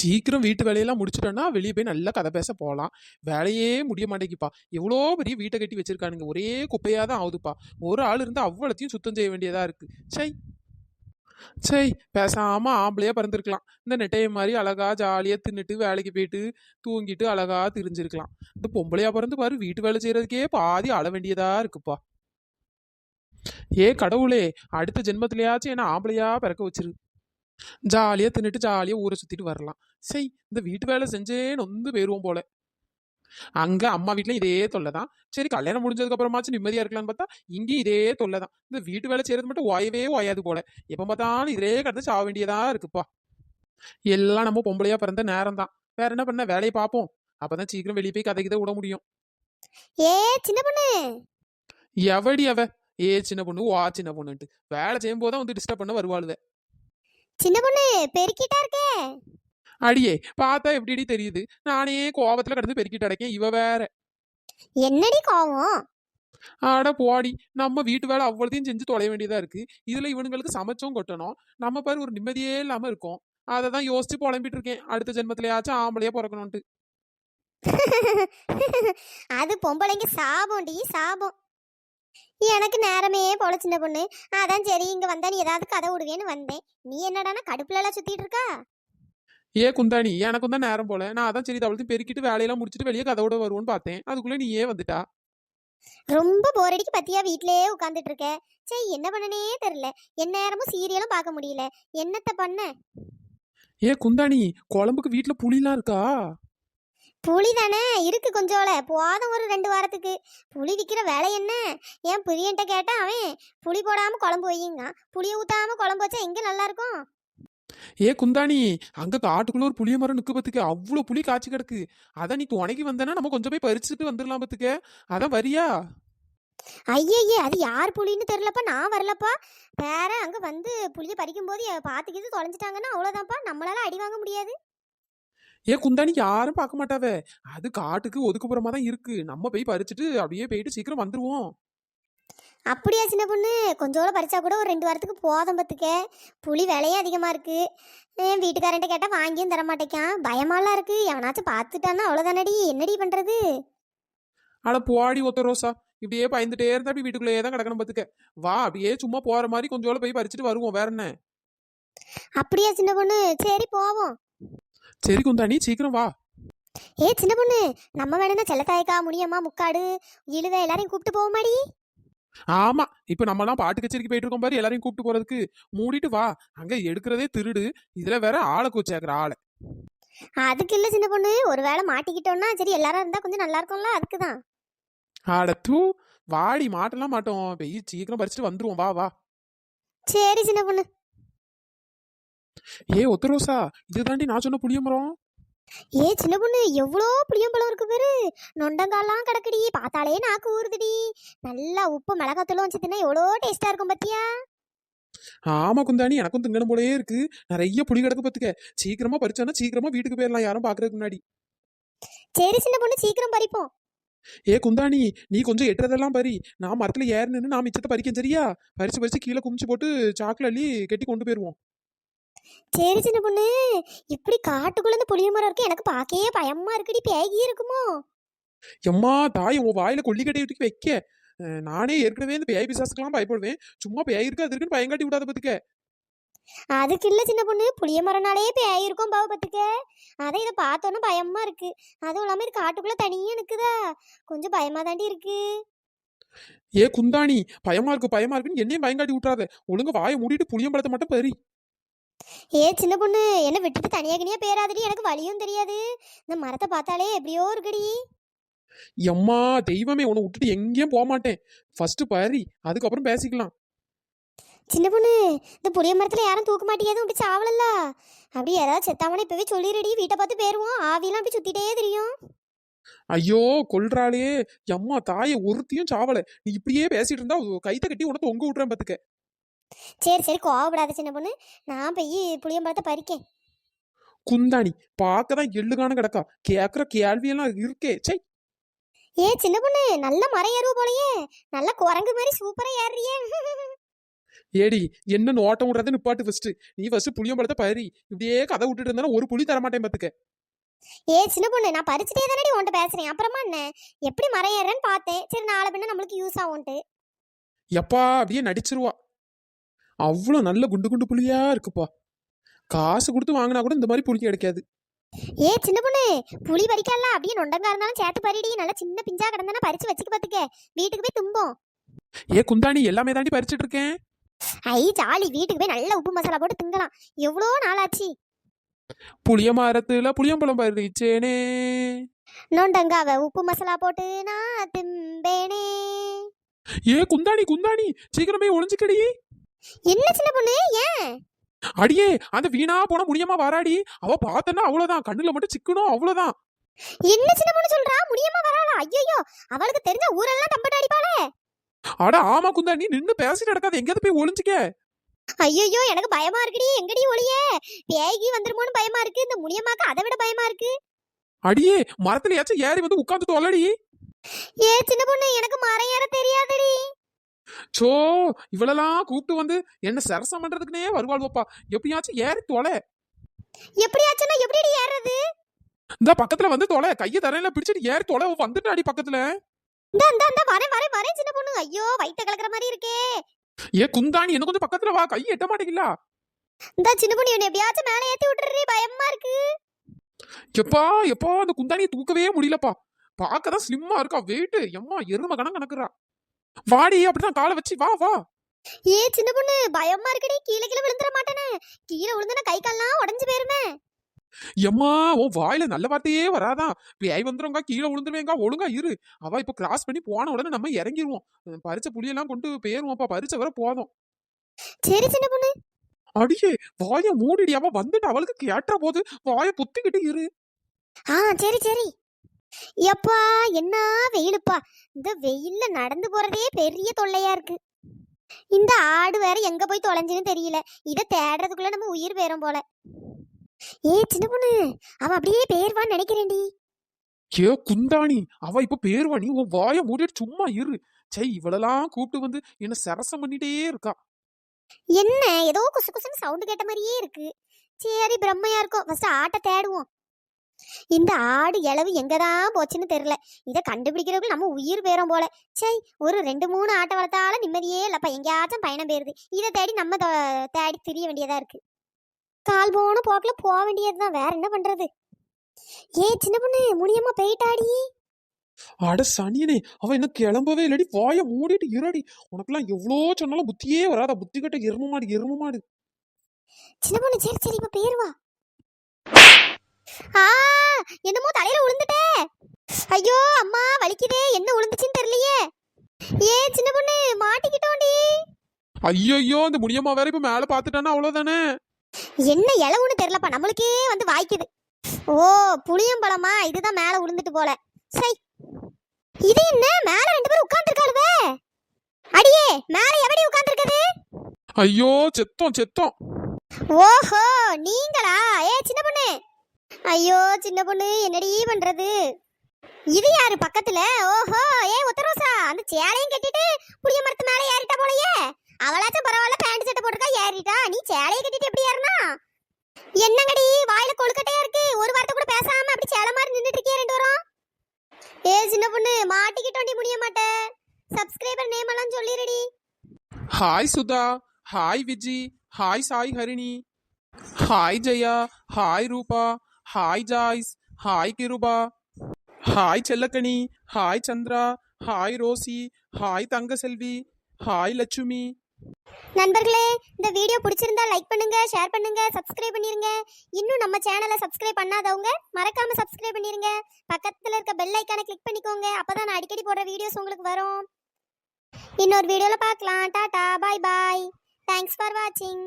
சீக்கிரம் வீட்டு வேலையெல்லாம் முடிச்சிட்டோன்னா வெளியே போய் நல்லா கதை பேச போகலாம் வேலையே முடிய மாட்டேங்குப்பா எவ்வளோ பெரிய வீட்டை கட்டி வச்சிருக்கானுங்க. ஒரே குப்பையாக தான் ஆகுதுப்பா. ஒரு ஆள் இருந்து அவ்வளோத்தையும் சுத்தம் செய்ய வேண்டியதாக இருக்கு. சை சை பேசாமல் ஆம்பளையாக பிறந்திருக்கலாம். இந்த நெட்டைய மாதிரி அழகாக ஜாலியாக தின்னுட்டு வேலைக்கு போயிட்டு தூங்கிட்டு அழகாக திரிஞ்சிருக்கலாம். இந்த பொம்பளையாக பிறந்து பாரு வீட்டு வேலை செய்கிறதுக்கே பாதி அழ வேண்டியதாக இருக்குப்பா. ஏ கடவுளே அடுத்த ஜென்மத்திலேயாச்சும் என்ன ஆம்பளையாக பிறக்க வச்சிரு. ஜாலியா தின்னுட்டு ஜாலியா ஊரை சுத்திட்டு வரலாம். சை இந்த வீட்டு வேலை செஞ்சே நொந்து போயிருவோம் போல. அங்க அம்மா வீட்ல இதே தொல்லை தான். சரி கல்யாணம் முடிஞ்சதுக்கு அப்புறமாச்சும் நிம்மதியா இருக்கலாம்னு பார்த்தா இங்கேயும் இதே தொல்லை தான். இந்த வீட்டு வேலை செய்யறது மட்டும் ஓயவே ஓயாது போல. எப்ப பார்த்தாலும் இதே கடந்து சாக வேண்டியதா இருக்குப்பா. எல்லாம் நம்ம பொம்பளையா பிறந்த நேரம் தான். வேற என்ன பண்ண? வேலையை பார்ப்போம். அப்பதான் சீக்கிரம் வெளியே போய் கதைக்கு விட முடியும். ஏ சின்ன பொண்ணு! எவடி அவ? ஏ சின்ன பொண்ணு வா சின்ன பொண்ணுன்ட்டு. வேலை செய்யும் போது வந்து டிஸ்டர்ப் பண்ண வருவாளுவ. சின்ன பொண்ணு பெருக்கிட்டா இருக்கே. அடியே பார்த்தா எப்படிடி தெரியுது? நானே கோவத்துல கிடந்து பெருக்கிட்டு அடைக்கேன் இவ வேற. என்னடி கோவம்? ஆட போடி நம்ம வீட்டு வேலை அவ்வளோத்தையும் செஞ்சு தொலைய வேண்டியதா இருக்கு. இதுல இவனுங்களுக்கு சமைச்சும் கொட்டணும். நம்ம பாரு ஒரு நிம்மதியே இல்லாம இருக்கோம். அதை தான் யோசிச்சு புலம்பிட்டு இருக்கேன். அடுத்த ஜென்மத்திலயாச்சும் ஆம்பளையா பிறக்கணும்ட்டு அது பொம்பளைங்க சாபம்டி சாபம். எனக்கு நேரமே போல சின்ன பொண்ணு. அதான் சரி இங்க வந்தா நீ ஏதாவது கதை விடுவேன்னு வந்தேன். நீ என்னடானா கடுப்புல எல்லாம் சுத்திட்டு இருக்கா? ஏ குந்தாணி எனக்கும் தான் நேரம் போல. நான் அதான் சரி அவளுக்கு பெருக்கிட்டு வேலையெல்லாம் முடிச்சிட்டு வெளியே கதவோட வருவோன்னு பார்த்தேன். அதுக்குள்ள நீ ஏன் வந்துட்டா? ரொம்ப போர் அடிக்கு பத்தியா வீட்லயே உட்காந்துட்டு இருக்க. சரி என்ன பண்ணனே தெரியல. என் நேரமும் சீரியலும் பார்க்க முடியல. என்னத்த பண்ண? ஏ குந்தாணி குழம்புக்கு வீட்டுல புளிலாம் இருக்கா? புளி தானே? இருக்கு கொஞ்சோல. போதும் ஒரு ரெண்டு வாரத்துக்கு. புளி விற்கிற வேலை என்ன? ஏன் பிரியன்ட்ட கேட்டா அவன் புளி போடாம குழம்பு வையுங்க. புளியை ஊத்தாம குழம்பு வச்சா எங்க நல்லா இருக்கும் ஏ குந்தாணி அங்க காட்டுக்குள்ள ஒரு புளிய மரம் நிக்கு பத்துக்க. அவ்வளவு புளி காய்ச்சி கிடக்கு. அதான் நீ துணைக்கு வந்தனா நம்ம கொஞ்சம் போய் பறிச்சுட்டு வந்துடலாம் பத்துக்க. அதான் வரியா? ஐயய்யே அது யார் புளின்னு தெரிலப்பா நான் வரலப்பா. வேற அங்க வந்து புளியை பறிக்கும் போது பாத்துக்கிட்டு தொலைஞ்சிட்டாங்கன்னா அவ்வளவுதான்ப்பா. நம்மளால அடி வாங்க முடியாது. ஏ குந்தாணி யாரும் பார்க்க மாட்டாவே. அது காட்டுக்கு ஒதுக்குப்புறமா தான் இருக்கு. நம்ம போய் பறிச்சுட்டு அப்படியே போயிட்டு சீக்கிரம் வந்துருவோம். அப்படியா சின்ன பொண்ணு? கொஞ்சோட பறிச்சா கூட ஒரு ரெண்டு வாரத்துக்கு போதும் பத்துக்க புளி விலையும் அதிகமா இருக்கு. வீட்டுக்காரன்ட்ட கேட்டா வாங்கியும் தர மாட்டேக்கான். பயமாலாம் இருக்கு. எவனாச்சும் பார்த்துட்டான்னா அவ்வளவுதானடி. என்னடி பண்றது? ஆனா போடி ஒத்த ரோசா. இப்படியே பயந்துட்டே இருந்தா அப்படி வீட்டுக்குள்ளேயே தான் கிடக்கணும் பத்துக்க வா அப்படியே சும்மா போற மாதிரி கொஞ்சோட போய் பறிச்சுட்டு வருவோம். வேற என்ன? அப்படியா சின்ன பொண்ணு? சரி போவோம். சரி குந்தாணி சீக்கிரம் வா. ஏ சின்ன பொண்ணு நம்ம வேணும்னா செல்லத்தாயக்கா முடியம்மா முக்காடு இழுவ எல்லாரையும் கூப்பிட்டு போவோமாடி? ஆமா இப்ப நம்ம எல்லாம் பாட்டு கச்சேரிக்கு போயிட்டு இருக்கோம் பாரு எல்லாரையும் கூப்பிட்டு போறதுக்கு. மூடிட்டு வா அங்க எடுக்கிறதே திருடு இதுல வேற ஆளை கூச்சாக்குற ஆளை. அதுக்கு இல்ல சின்ன பொண்ணு ஒருவேளை மாட்டிக்கிட்டோம்னா சரி எல்லாரும் இருந்தா கொஞ்சம் நல்லா இருக்கும்ல அதுக்கு தான் ஆட தூ வாடி மாட்டெல்லாம் மாட்டோம் பெய் சீக்கிரம் பறிச்சுட்டு வந்துருவோம் வா வா. சரி சின்ன பொண்ணு. ஏ ஒத்த ரோசா இதுதாண்டி நான் சொன்ன புளிய மரம். ஏ சின்ன பொண்ணு எவ்வளோ புளியம்பழம் இருக்கு பேரு. நொண்டங்காலாம் கிடக்குடி பார்த்தாலே நாக்கு ஊறுதுடி. நல்லா உப்பு மிளகாத்தூளும் வச்சு தின்னா எவ்வளோ டேஸ்டா இருக்கும் பத்தியா? ஆமா குந்தாணி எனக்கும் திங்கணும் போலயே இருக்கு. நிறைய புளி கிடக்கு பத்துக்க. சீக்கிரமா பறிச்சோன்னா சீக்கிரமா வீட்டுக்கு போயிடலாம் யாரும் பாக்குறதுக்கு முன்னாடி. சரி சின்ன பொண்ணு சீக்கிரம் பறிப்போம். ஏ குந்தாணி நீ கொஞ்சம் எட்டுறதெல்லாம் பறி. நான் மரத்துல ஏறினு நான் மிச்சத்தை பறிக்கேன் சரியா? பறிச்சு பறிச்சு கீழே குமிச்சு போட்டு சாக்குல அள்ளி கட்டி கொண்டு போயிருவோம். சரி சின்ன பொண்ணு. இப்படி காட்டுக்குள்ள இந்த புளிய மரம் இருக்கு. எனக்கு பார்க்கவே பயமா இருக்குடி. பேகி இருக்குமோ? எம்மா தாய் உன் வாயில கொல்லி கட்டி விட்டு வைக்க நானே ஏற்கனவே இந்த பேய் பிசாசுக்கெல்லாம் பயப்படுவேன். சும்மா பேய் இருக்கு அது இருக்குன்னு பயங்காட்டி விடாத பத்துக்க. அதுக்கு இல்ல சின்ன பொண்ணு. புளிய மரம்னாலே பேய் இருக்கும் பாவ பத்துக்க. அதை இதை பார்த்தோன்னே பயமா இருக்கு. அதுவும் இல்லாம இது காட்டுக்குள்ள தனியா நிக்குதா? கொஞ்சம் பயமா தாண்டி இருக்கு. ஏ குந்தாணி பயமா இருக்கு பயமா இருக்குன்னு என்னையும் பயங்காட்டி விட்டுறாத. ஒழுங்கா வாயை மூடிட்டு புளியம்பழத்தை மட்டும் பறி. ஏ சின்ன பொண்ணு என்ன விட்டுட்டு தனியா கினியா பேராதடி எனக்கு வழியும் தெரியாது. இந்த மரத்தை பார்த்தாலே எப்படியோ இருக்குடி. எம்மா தெய்வமே உன்னை விட்டுட்டு எங்கேயும் போக மாட்டேன். ஃபர்ஸ்ட் பறி அதுக்கப்புறம் பேசிக்கலாம். சின்ன பொண்ணு இந்த புளிய மரத்துல யாரும் தூக்க மாட்டேங்குது அப்படி சாவலல்ல? அப்படி யாராவது செத்தாமனே இப்பவே சொல்லிடுடி வீட்டை பார்த்து போயிருவோம் ஆவியெல்லாம் அப்படி சுத்திட்டே தெரியும். ஐயோ கொல்றாளே. எம்மா தாயை ஒருத்தியும் சாவல. நீ இப்படியே பேசிட்டு இருந்தா கைத்த கட்டி உனக்கு தொங்க விட்டுறேன் பாத்துக்க. சரி சரி கோவப்படாத சின்ன பொண்ணு. நான் போய் புளியம்பழத்தை பறிக்கேன். குந்தாணி பார்க்கதான் எள்ளுகான கிடக்கா. கேக்குற கேள்வியெல்லாம் இருக்கே சை ஏ சின்ன பொண்ணு நல்ல மரம் ஏறுவ போலயே. நல்ல குரங்கு மாதிரி சூப்பரா ஏறுறியே. ஏடி என்ன நோட்டம் விடுறத நிப்பாட்டு ஃபர்ஸ்ட் நீ ஃபர்ஸ்ட் புளியம்பழத்தை பறி. இப்படியே கதை விட்டுட்டு இருந்தா ஒரு புளி தர மாட்டேன் பாத்துக்க. ஏ சின்ன பொண்ணு நான் பறிச்சுட்டே தானடி உன்கிட்ட பேசுறேன். அப்புறமா என்ன? எப்படி மரம் ஏறுறேன்னு பார்த்தேன். சரி நாளை பின்ன நம்மளுக்கு யூஸ் ஆகும்ட்டு எப்பா அப்படியே நடிச்சிருவா. அவ்வளோ நல்ல குண்டு குண்டு புளியா இருக்குப்பா. காசு கொடுத்து வாங்கினா கூட இந்த மாதிரி புளி கிடைக்காது. ஏ சின்ன பொண்ணு புளி பறிக்கல அப்படியே நொண்டங்கா இருந்தாலும் சேர்த்து பறிடி. நல்லா சின்ன பிஞ்சா கிடந்தனா பறிச்சு வச்சுக்க பாத்துக்க. வீட்டுக்கு போய் தும்போம். ஏ குந்தாணி எல்லாமே தாண்டி பறிச்சிட்டு இருக்கேன். ஐ ஜாலி. வீட்டுக்கு போய் நல்ல உப்பு மசாலா போட்டு திங்கலாம். எவ்வளோ நாளாச்சு? புளிய மரத்துல புளியம்பழம் பறிச்சேனே. நொண்டங்காவ உப்பு மசாலா போட்டு நான் திம்பேனே. ஏ குந்தாணி குந்தாணி சீக்கிரமே ஒளிஞ்சுக்கடி. என்ன சின்ன பொண்ணு? ஏன்? அடியே அந்த வீணா போன முடியமா வாராடி. அவ பார்த்தனா அவ்வளவுதான். கண்ணுல மட்டும் சிக்கணும் அவ்வளவுதான். என்ன சின்ன பொண்ணு சொல்றா? முடியாம வராளா? ஐயோ அவளுக்கு தெரிஞ்ச ஊரெல்லாம் தம்பட்ட அடிப்பாளே. அட ஆமா குந்தாணி நின்னு பேசிட்டு நடக்காது. எங்கேயாவது போய் ஒளிஞ்சுக்க. ஐயோ எனக்கு பயமா இருக்குடி. எங்கடி ஒளிய? பேய்கி வந்துருமோன்னு பயமா இருக்கு. இந்த முனியம்மாக்கு அதை விட பயமா இருக்கு. அடியே மரத்துலயாச்சும் ஏறி வந்து உட்கார்ந்து தொல்லடி ஏ சின்ன பொண்ணு எனக்கு மரம் ஏற தெரியாதுடி. சோ இவளெல்லாம் கூப்பிட்டு வந்து என்ன சரசம் பண்றதுக்குனே வருவாள்வப்பா எப்படியாச்சும் ஏறி தொலை. எப்படியாச்சுன்னா எப்படிடி ஏறது இந்த பக்கத்துல வந்து தொலை. கைய தரையில பிடிச்சிட்டு ஏறி தொலை. வந்துட்டாடி பக்கத்துல. இந்த இந்த இந்த வரேன் வரேன் வரேன் சின்ன பொண்ணு. ஐயோ வயித்த கலக்குற மாதிரி இருக்கே. ஏ குந்தாணி என்ன கொஞ்சம் பக்கத்துல வா. கை எட்ட மாட்டேங்களா இந்த சின்ன பொண்ணு என்ன எப்படியாச்சும் மேலே ஏத்தி விட்டுறீ பயமா இருக்கு. எப்பா எப்பா அந்த குந்தாணியை தூக்கவே முடியலப்பா. பார்க்கதான் ஸ்லிம்மா இருக்கா. வெயிட் எம்மா எரும கணம் கணக்குறா. வாடி அப்படிதான் காலை வச்சு வா வா. ஏ சின்ன பொண்ணு பயமா இருக்குடி. கீழே கீழே விழுந்துட மாட்டேனே கீழே விழுந்தனா கை கால்லாம் உடஞ்சு போயிருமே. எம்மா உன் வாயில நல்ல வார்த்தையே வராதான் பேய் வந்துருங்க கீழே விழுந்துருவேங்க ஒழுங்கா இரு. அவ இப்ப கிராஸ் பண்ணி போன உடனே நம்ம இறங்கிருவோம். பறிச்ச புளியெல்லாம் கொண்டு போயிருவோம்ப்பா பறிச்ச வர போதும். சரி சின்ன பொண்ணு. அடியே வாய மூடிடி. அவ வந்துட்டு அவளுக்கு கேட்ட போது வாய புத்திக்கிட்டு இரு. ஆ சரி சரி. எப்பா என்ன வெயிலுப்பா. இந்த வெயில்ல நடந்து போறதே பெரிய தொல்லையா இருக்கு. இந்த ஆடு வேற எங்க போய் தொலைஞ்சுன்னு தெரியல. இத தேடுறதுக்குள்ள நம்ம உயிர் போயிரும் போல. ஏ சின்ன பொண்ணு அவ அப்படியே பேர்வான்னு நினைக்கிறேன்டி. ஏ குந்தாணி அவ இப்ப பேருவா. நீ உன் வாய மூடிட்டு சும்மா இரு. சை இவளெல்லாம் கூப்பிட்டு வந்து என்ன சரசம் பண்ணிட்டே இருக்கா. என்ன? ஏதோ குசு குசுன்னு சவுண்டு கேட்ட மாதிரியே இருக்கு. சரி பிரம்மையா இருக்கும் ஃபர்ஸ்ட் ஆட்டை தேடுவோம். இந்த ஆடு இளவு எங்கதான் போச்சுன்னு தெரியல. இதை கண்டுபிடிக்கிறதுக்கு நம்ம உயிர் பேரும் போல. சை ஒரு ரெண்டு மூணு ஆட்டை வளர்த்தாலும் நிம்மதியே இல்லப்பா. எங்கேயாச்சும் பயணம் போயிருது. இதை தேடி நம்ம தேடி திரிய வேண்டியதா இருக்கு. கால் போன போக்குல போக வேண்டியதுதான். வேற என்ன பண்றது? ஏ சின்ன பொண்ணு முடியாம போயிட்டாடி. அட சனியனே அவ என்ன கிளம்பவே இல்லடி. வாய மூடிட்டு இருடி. உனக்கெல்லாம் எவ்வளோ சொன்னாலும் புத்தியே வராதா? புத்தி கட்ட எரும மாடு எரும மாடு. சின்ன பொண்ணு சரி சரி இப்ப பேருவா ஆ என்னமோ தலையில விழுந்துட்டே ஐயோ அம்மா வலிக்குதே. என்ன விழுந்துச்சுன்னு தெரியலையே. ஏ சின்ன பொண்ணு மாட்டிக்கிட்டோண்டி. ஐயோ இந்த முடியம்மா வேற இப்ப மேல பாத்துட்டானா அவ்வளவுதானே? என்ன இளவுன்னு தெரியலப்பா. நம்மளுக்கே வந்து வாய்க்குது. ஓ புளியம்பழமா? இதுதான் மேல விழுந்துட்டு போல. சை. இது என்ன? மேல ரெண்டு பேரும் உட்கார்ந்துருக்காளுவே. அடியே மேல எவடி உட்கார்ந்துருக்குது? ஐயோ செத்தோம் செத்தோம். ஓஹோ நீங்களா? ஏ சின்ன பொண்ணு. ஐயோ சின்ன பொண்ணு என்னடி பண்றது? இது யாரு பக்கத்துல? ஓஹோ ஏ உத்தரோசா அந்த சேலையும் கட்டிட்டு புளிய மரத்து மேல ஏறிட்டா போலயே. அவளாச்சும் பரவாயில்ல பேண்ட் சட்டை போட்டுக்கா ஏறிட்டா. நீ சேலையை கட்டிட்டு எப்படி ஏறினா? என்னங்கடி வாயில கொழுக்கட்டையா இருக்கு? ஒரு வார்த்தை கூட பேசாம அப்படி சேலை மாதிரி நின்றுட்டு இருக்கே ரெண்டு வரும் ஏ சின்ன பொண்ணு மாட்டிக்கிட்டோண்டி முடிய மாட்டேன் சப்ஸ்கிரைபர் நேம் எல்லாம் சொல்லிடுடி hi Sudha hi Viji hi Sai Harini hi Jaya hi Rupa hi Joyce hi Kiruba hi Chellakani hi Chandra hi Rosy hi Thangaselvi hi Lakshmi நண்பர்களே இந்த வீடியோ பிடிச்சிருந்தா லைக் பண்ணுங்க ஷேர் பண்ணுங்க சப்ஸ்கிரைப் பண்ணிருங்க. இன்னும் நம்ம சேனலை சப்ஸ்கிரைப் பண்ணாதவங்க மறக்காம சப்ஸ்கிரைப் பண்ணிருங்க. பக்கத்துல இருக்க பெல் ஐக்கானை கிளிக் பண்ணிக்கோங்க. அப்பதான் நான் அடிக்கடி போடுற வீடியோஸ் உங்களுக்கு வரும். இன்னொரு வீடியோல பார்க்கலாம். Tata bye bye thanks for வாட்சிங்